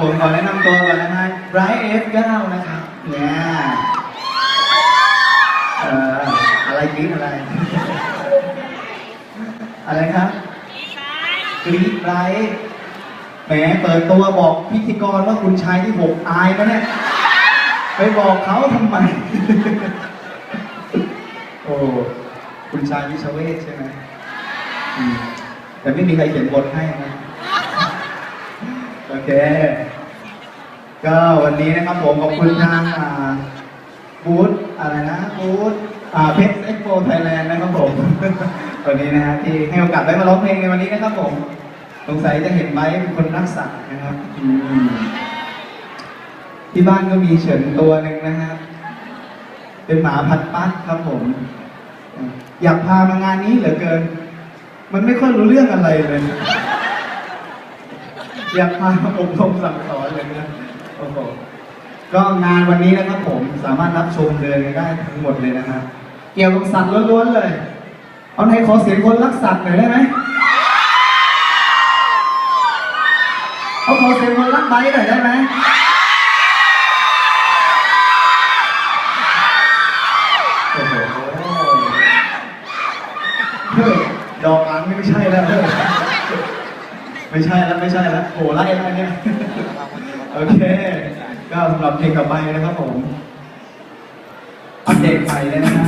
ผมขอแนะนำตัวก่อนนะฮะไบรท์เอฟเก้านะครับเนี่ยเอ่ออะไรกรี๊ดอะไร อะไรครับกรี๊ดไบรท์แหมเปิดตัวบอกพิธีกรว่าคุณชายที่หกอายนะเนี่ย ไปบอกเขาทำไม โอ้คุณชายวิชเวชใช่ไหมอืมแต่ไม่มีใครเขียนบทให้นะ โอเค ก็วันนี้นะครับผมขอบคุณทางบูธอะไรนะบูธอ่าเพชรเอ็กโปไทยแลนด์นะครับผมวันนี้นะฮะที่ให้โอกาสได้มาร้องเพลงในวันนี้นะครับผมสงสัยจะเห็นไบร์ทเป็นคนรักสัตว์นะครับที่บ้านก็มีเฉินตัวหนึ่งนะฮะเป็นหมาพัดปัดครับผม อยากพามางานนี้เหลือเกิน มันไม่ค่อยรู้เรื่องอะไรเลย อยากพาอบรมสั่งสอนเลยนะโอ้โหก็งานวันนี้นะครับผมสามารถรับชมเดินได้ทั้งหมดเลยนะครับเกี่ยวกับสัตว์ล้วนๆเลย เอาไหนขอเสียงคนรักสัตว์หน่อยได้ไหมเอาขอเสียงคนรักไบหน่อยได้ไหมโอ้โหเฮ้ยดอกอันไม่ใช่แล้วเฮ้ย ไม่ใช่แล้วไม่ใช่แล้วโหไล่แล้วเนี่ยโอเค ก็สำหรับเพลงต่อไปนะครับผมอัปเดตไปเลยนะฮะ